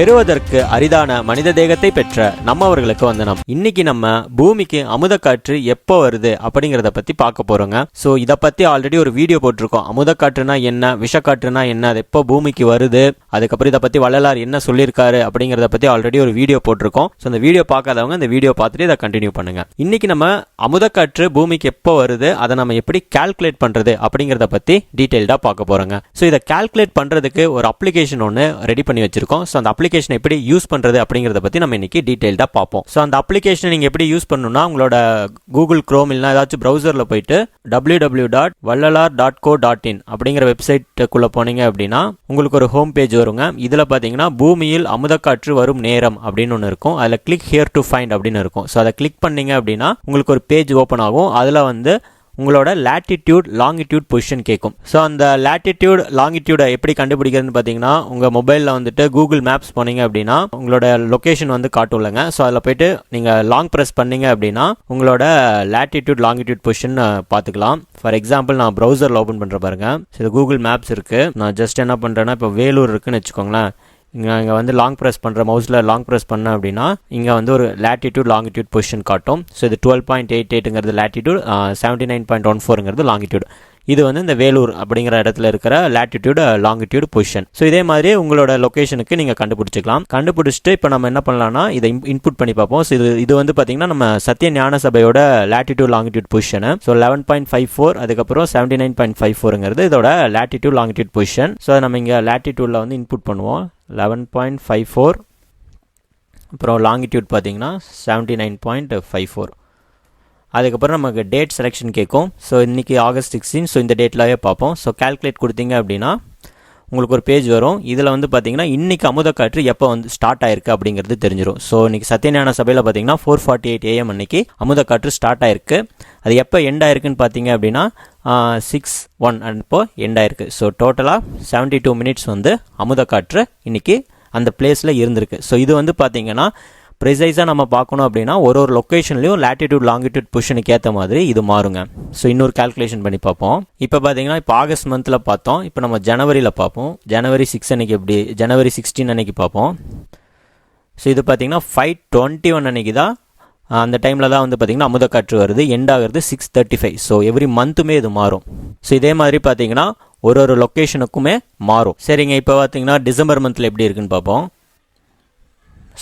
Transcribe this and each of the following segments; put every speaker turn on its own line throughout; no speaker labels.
பெறுவதற்கு அரிதான மனித தேகத்தை பெற்ற நம்மவர்களுக்கு வந்தனம். இன்னைக்கு நம்ம பூமிக்கு அமுத காற்று எப்போ வருது அப்படிங்கறத பத்தி பார்க்க போறோங்க. சோ இத பத்தி ஆல்ரெடி ஒரு வீடியோ போட்டிருக்கோம். அமுத காற்றுனா என்ன விஷக்காற்றுனா என்ன அது எப்போ பூமிக்கு வருது அதுக்கப்புறம் இதை பத்தி வள்ளலார் என்ன சொல்லியிருக்காரு அப்படிங்கறத பத்தி ஆல்ரெடி ஒரு வீடியோ போட்டிருக்கோம். ஸோ அந்த வீடியோ பார்க்காதவங்க இந்த வீடியோ பார்த்துட்டு இதை கண்டினியூ பண்ணுங்க. இன்னைக்கு நம்ம அமுத காற்று பூமிக்கு எப்போ வருது அதை நம்ம எப்படி கால்குலேட் பண்றது அப்படிங்கறத பத்தி டீடைல்டா பார்க்க போறோங்க. ஸோ இதை கால்குலேட் பண்றதுக்கு ஒரு அப்ளிகேஷன் ஒன்று ரெடி பண்ணி வச்சிருக்கோம். ஸோ அந்த அப்ளிகேஷன் அப்ளிகேஷன் எப்படி யூஸ் பண்ணுறது அப்படிங்கிறத பற்றி நம்ம இன்றைக்கி டீட்டெயில்டாக பார்ப்போம். ஸோ அந்த அப்ளிகேஷனை நீங்கள் எப்படி யூஸ் பண்ணணும்னா உங்களோட கூகுள் க்ரோம் இல்லைனா ஏதாச்சும் ப்ரௌசரில் போயிட்டு W W dot Vallalar dot co dot in அப்படிங்கிற வெப்சைட்டுக்குள்ளே போனீங்க அப்படின்னா உங்களுக்கு ஒரு ஹோம் பேஜ் வருங்க. இதில் பார்த்தீங்கன்னா பூமியில் அமுதக்காற்று வரும் நேரம் அப்படின்னு ஒன்று இருக்கும். அதில் கிளிக் ஹியர் டு ஃபைண்ட் அப்படின்னு இருக்கும். ஸோ அதை கிளிக் பண்ணீங்க அப்படின்னா உங்களுக்கு ஒரு பேஜ் ஓப்பன் ஆகும். அதில் வந்து உங்களோட லேட்டிடியூட் லாங்கிடியூட் பொசிஷன் கேட்கும் ஸோ அந்த லேட்டிடியூட் லாங்கிடியூடை எப்படி கண்டுபிடிக்கிறதுன்னு பார்த்தீங்கன்னா உங்கள் மொபைலில் வந்துட்டு கூகுள் மேப்ஸ் போனீங்க அப்படின்னா உங்களோட லொக்கேஷன் வந்து காட்டும்லங்க ஸோ அதில் போயிட்டு நீங்கள் லாங் ப்ரெஸ் பண்ணீங்க அப்படின்னா உங்களோட லேட்டிடியூட் லாங்கிடியூட் பொசிஷன் பார்த்துக்கலாம். ஃபார் எக்ஸாம்பிள் நான் ப்ரௌசரில் ஓப்பன் பண்ணுற பாருங்க. ஸோ கூகுள் மேப்ஸ் இருக்குது நான் ஜஸ்ட் என்ன பண்ணுறேன்னா இப்போ வேலூர் இருக்குன்னு வச்சுக்கோங்களேன். இங்கே இங்கே வந்து லாங் ப்ரெஸ் பண்ணுற மவுஸில் லாங் ப்ரெஸ் பண்ண அப்படின்னா இங்கே வந்து ஒரு லேட்டிடியூட் லாங்கிடியூட் பொசிஷன் காட்டும். ஸோ இது twelve point eight எயிட்டுங்கிறது latitude seventy nine point one ஃபோருங்கிறது longitude இது வந்து இந்த வேலூர் அப்படிங்கிற இடத்துல இருக்கிற லேட்டிடியூட் லாங்கிடியூட் பொசிஷன் ஸோ இதே மாதிரி உங்களோட லொக்கேஷனுக்கு நீங்கள் கண்டுபிடிச்சிக்கலாம். கண்டுபிடிச்சிட்டு இப்போ நம்ம என்ன பண்ணலாம்னா இதை இன்புட் பண்ணி பார்ப்போம். ஸோ இது இது வந்து பார்த்தீங்கன்னா நம்ம சத்திய ஞான சபையோட latitude longitude position so eleven point five four அதுக்கப்புறம் செவன்ட்டி நைன் பாயிண்ட் ஃபைவ் ஃபோருங்கிறது இதோட லேட்டிடியூட் லாங்கிடியூட் பொசிஷன் ஸோ நம்ம இங்கே லேட்டிடியூடில் வந்து இன்புட் பண்ணுவோம். லெவன் பாயிண்ட் ஃபைவ் ஃபோர் அப்புறம் லாங்கிடியூட் பார்த்தீங்கன்னா seventy nine point five four அதுக்கப்புறம் நமக்கு டேட் செலெக்ஷன் கேட்கும். ஸோ இன்றைக்கி ஆகஸ்ட் சிக்ஸ்டீன் ஸோ இந்த டேட்லாவே பார்ப்போம். ஸோ கால்குலேட் கொடுத்தீங்க அப்படின்னா உங்களுக்கு ஒரு பேஜ் வரும். இதில் வந்து பார்த்தீங்கன்னா இன்றைக்கி அமுதக்காற்று எப்போ வந்து ஸ்டார்ட் ஆயிருக்கு அப்படிங்கிறது தெரிஞ்சிடும் ஸோ இன்றைக்கி சத்யஞான சபையில் பார்த்தீங்கன்னா ஃபோர் ஃபார்ட்டி எயிட் ஏஎம் அன்னைக்கு அமுதக்காற்று ஸ்டார்ட் ஆயிருக்கு. அது எப்போ எண்ட் ஆயிருக்குன்னு பார்த்தீங்க அப்படின்னா சிக்ஸ் ஒன் அப்போ எண்ட் ஆயிருக்கு. ஸோ டோட்டலாக செவன்ட்டி டூ மினிட்ஸ் வந்து அமுதக்காற்று இன்றைக்கி அந்த பிளேஸில் இருந்திருக்கு. ஸோ இது வந்து பார்த்தீங்கன்னா ப்ரிசைஸாக நம்ம பார்க்கணும் அப்படின்னா ஒரு ஒரு லொக்கேஷன்லையும் லேட்டிடியூட் லாங்கிடியூட் பொசிஷனுக்கு ஏற்ற மாதிரி இது மாறுங்க. ஸோ இன்னொரு கால்குலேஷன் பண்ணி பார்ப்போம். இப்போ பார்த்தீங்கன்னா இப்போ ஆகஸ்ட் மந்தில் பார்த்தோம். இப்போ நம்ம ஜனவரியில் பார்ப்போம். ஜனவரி சிக்ஸ் அன்னைக்கு எப்படி ஜனவரி சிக்ஸ்டீன் அன்னைக்கு பார்ப்போம். ஸோ இது பார்த்தீங்கன்னா ஃபைவ் டுவெண்ட்டி ஒன் அன்னைக்கு தான் அந்த டைமில் தான் வந்து பார்த்தீங்கன்னா அமுதக்காற்று வருது. எண்ட் ஆகிறது six thirty five so every மந்த்துமே இது மாறும். ஸோ இதே மாதிரி பார்த்தீங்கன்னா ஒரு ஒரு லொக்கேஷனுக்குமே மாறும். சரிங்க இப்போ பார்த்தீங்கன்னா டிசம்பர் மந்தில் எப்படி இருக்குன்னு பார்ப்போம்.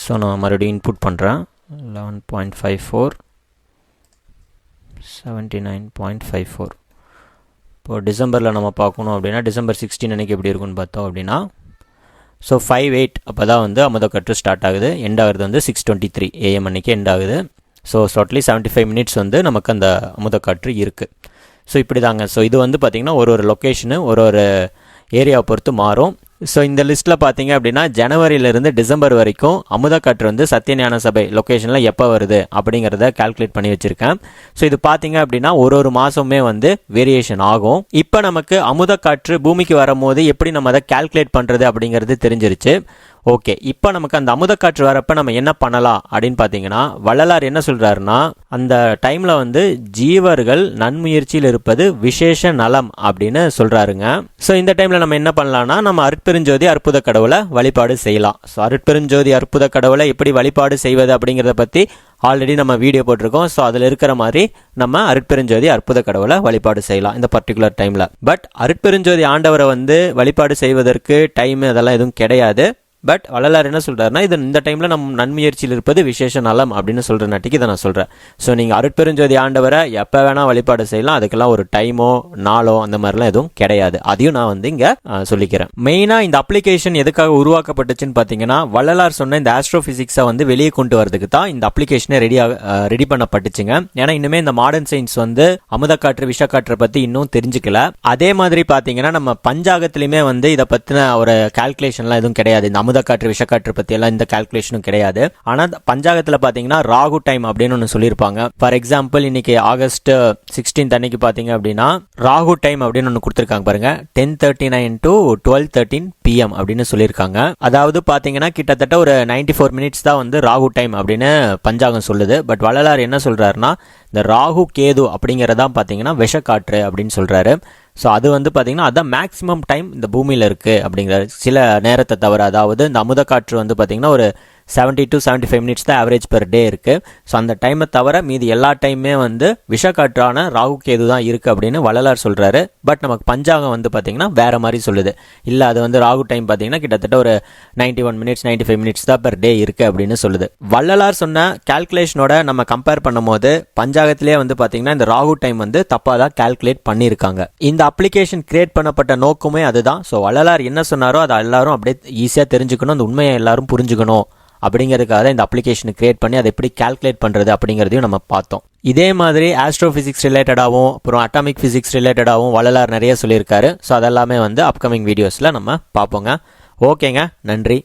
ஸோ நான் மறுபடியும் இன்புட் பண்ணுறேன் eleven point five four seventy nine point five four இப்போது டிசம்பரில் நம்ம பார்க்கணும் அப்படின்னா டிசம்பர் சிக்ஸ்டீன் அன்றைக்கி எப்படி இருக்குன்னு பார்த்தோம் அப்படின்னா ஸோ ஃபைவ் எயிட் அப்போ தான் வந்து அமுதக்கட்டு ஸ்டார்ட் ஆகுது. எண்ட் ஆகுது வந்து சிக்ஸ் டுவெண்ட்டி த்ரீ ஏஎம் அன்றைக்கி எண்ட் ஆகுது. So totally seventy five minutes வந்து நமக்கு அந்த அமுதக்காற்று இருக்குது ஸோ இப்படி தாங்க ஸோ இது வந்து பார்த்திங்கன்னா ஒரு ஒரு லொக்கேஷனு ஒரு ஒரு ஏரியாவை பொறுத்து மாறும். ஸோ இந்த லிஸ்ட்டில் பார்த்தீங்க அப்படின்னா ஜனவரியிலிருந்து டிசம்பர் வரைக்கும் அமுதக்காற்று வந்து சத்தியஞான சபை லொக்கேஷனில் எப்போ வருது அப்படிங்கிறத கால்குலேட் பண்ணி வச்சுருக்கேன். ஸோ இது பார்த்தீங்க அப்படின்னா ஒரு ஒரு மாதமுமே வந்து வேரியேஷன் ஆகும். இப்போ நமக்கு அமுதக்காற்று பூமிக்கு வரும்போது எப்படி நம்ம அதை கால்குலேட் பண்ணுறது அப்படிங்கிறது தெரிஞ்சிருச்சு. ஓகே இப்போ நமக்கு அந்த அமுதக்காற்று வரப்ப நம்ம என்ன பண்ணலாம் அப்படின்னு பார்த்தீங்கன்னா வள்ளலார் என்ன சொல்கிறாருன்னா அந்த டைமில் வந்து ஜீவர்கள் நன்முயற்சியில் இருப்பது விசேஷ நலம் அப்படின்னு சொல்கிறாருங்க ஸோ இந்த டைமில் நம்ம என்ன பண்ணலாம்னா நம்ம அருட்பெருஞ்சோதி அற்புத கடவுளை வழிபாடு செய்யலாம். ஸோ அருட்பெருஞ்சோதி அற்புத கடவுளை எப்படி வழிபாடு செய்வது அப்படிங்கிறத பற்றி ஆல்ரெடி நம்ம வீடியோ போட்டிருக்கோம். ஸோ அதில் இருக்கிற மாதிரி நம்ம அருட்பெருஞ்சோதி அற்புத கடவுளை வழிபாடு செய்யலாம் இந்த பர்டிகுலர் டைமில் பட் அருட்பெருஞ்சோதி ஆண்டவரை வந்து வழிபாடு செய்வதற்கு டைம் அதெல்லாம் எதுவும் கிடையாது. பட் வள்ளலார் என்ன சொல்கிறாருன்னா இது இந்த டைமில் நம் நன்முயற்சியில் இருப்பது விசேஷ நலம் அப்படின்னு சொல்கிற நாட்டிக்கு இதை நான் சொல்கிறேன் ஸோ நீங்கள் அருட்பெருஞ்சோதி ஆண்டவரை எப்போ வேணால் வழிபாடு செய்யலாம். அதுக்கெல்லாம் ஒரு டைமோ நாளோ அந்த மாதிரிலாம் எதுவும் கிடையாது. அதையும் நான் வந்து இங்கே சொல்லிக்கிறேன். மெயினாக இந்த அப்ளிகேஷன் எதுக்காக உருவாக்கப்பட்டுச்சுன்னு பார்த்தீங்கன்னா வள்ளலார் சொன்ன இந்த ஆஸ்ட்ரோஃபிசிக்ஸை வந்து வெளியே கொண்டு வரதுக்கு தான் இந்த அப்ளிகேஷனே ரெடியாக ரெடி பண்ணப்பட்டுச்சுங்க. ஏன்னா இன்னுமே இந்த மாடர்ன் சயின்ஸ் வந்து அமுதக்காற்று விஷக்காற்றை பற்றி இன்னும் தெரிஞ்சுக்கல. அதே மாதிரி பார்த்தீங்கன்னா நம்ம பஞ்சாகத்துலேயுமே வந்து இதை பற்றின ஒரு கால்குலேஷன்லாம் எதுவும் கிடையாது. இந்த அமுதக்காற்று விஷக்காற்று பத்தி எல்லாம் இந்த கால்குலேஷனும் கிடையாது. ஆனா பஞ்சாகத்துல பாத்தீங்கன்னா ராகு டைம் அப்படின்னு ஒன்று சொல்லியிருப்பாங்க. ஃபார் எக்ஸாம்பிள் இன்னைக்கு ஆகஸ்ட் சிக்ஸ்டீன்த் அன்னைக்கு பாத்தீங்க அப்படின்னா ராகு டைம் அப்படின்னு ஒன்று கொடுத்துருக்காங்க பாருங்க. Ten thirty nine to twelve thirteen PM அப்படின்னு சொல்லியிருக்காங்க. அதாவது பாத்தீங்கன்னா கிட்டத்தட்ட ஒரு நைன்டி ஃபோர் மினிட்ஸ் தான் வந்து ராகு டைம் அப்படின்னு பஞ்சாகம் சொல்லுது. பட் வள்ளலார் என்ன சொல்றாருன்னா இந்த ராகு கேது அப்படிங்கறதான் பாத்தீங்கன்னா விஷக்காற்று அப்படின்னு சொல்றாரு. ஸோ அது வந்து பார்த்திங்கன்னா அதான் மேக்ஸிமம் டைம் இந்த பூமியில் இருக்குது அப்படிங்கிற சில நேரத்தை தவிர அதாவது இந்த அமுத காற்று வந்து பார்த்தீங்கன்னா ஒரு 70 டு 75 ஃபைவ் மினிட்ஸ் தான் ஆவரேஜ் பெர் டே இருக்குது ஸோ அந்த டைமை தவிர மீதி எல்லா டைமுமே வந்து விஷக்காற்றான ராகு கேது தான் இருக்குது அப்படின்னு வள்ளலார் சொல்கிறாரு பட் நமக்கு பஞ்சாங்கம் வந்து பார்த்தீங்கன்னா வேற மாதிரி சொல்லுது. இல்லை அது வந்து ராகு டைம் பார்த்தீங்கன்னா கிட்டத்தட்ட ஒரு 91 one minutes ninety five minutes தான் பெர் டே இருக்குது அப்படின்னு சொல்லுது. வள்ளலார் சொன்ன கால்குலேஷனோட நம்ம கம்பேர் பண்ணும்போது பஞ்சாங்கத்திலே வந்து பார்த்திங்கன்னா இந்த ராகு டைம் வந்து தப்பாக தான் கால்குலேட் பண்ணியிருக்காங்க இந்த அப்ளிகேஷன் கிரியேட் பண்ணப்பட்ட நோக்கமே அதுதான். ஸோ வள்ளலார் என்ன சொன்னாரோ அதை எல்லாரும் அப்படியே ஈஸியாக தெரிஞ்சுக்கணும். அந்த உண்மையை எல்லாரும் புரிஞ்சுக்கணும். அப்படிங்கிறதுக்காக தான் இந்த அப்ளிகேஷனை கிரியேட் பண்ணி அதை எப்படி கால்குலேட் பண்ணுறது அப்படிங்கிறதையும் நம்ம பார்த்தோம். இதே மாதிரி ஆஸ்ட்ரோ ஃபிசிக்ஸ் ரிலேட்டடாகவும் அப்புறம் அட்டாமிக் ஃபிசிக்ஸ் ரிலேட்டடாகவும் வள்ளலார் நிறைய சொல்லியிருக்காரு. ஸோ அதெல்லாமே வந்து அப்கமிங் வீடியோஸில் நம்ம பார்ப்போங்க. ஓகேங்க நன்றி.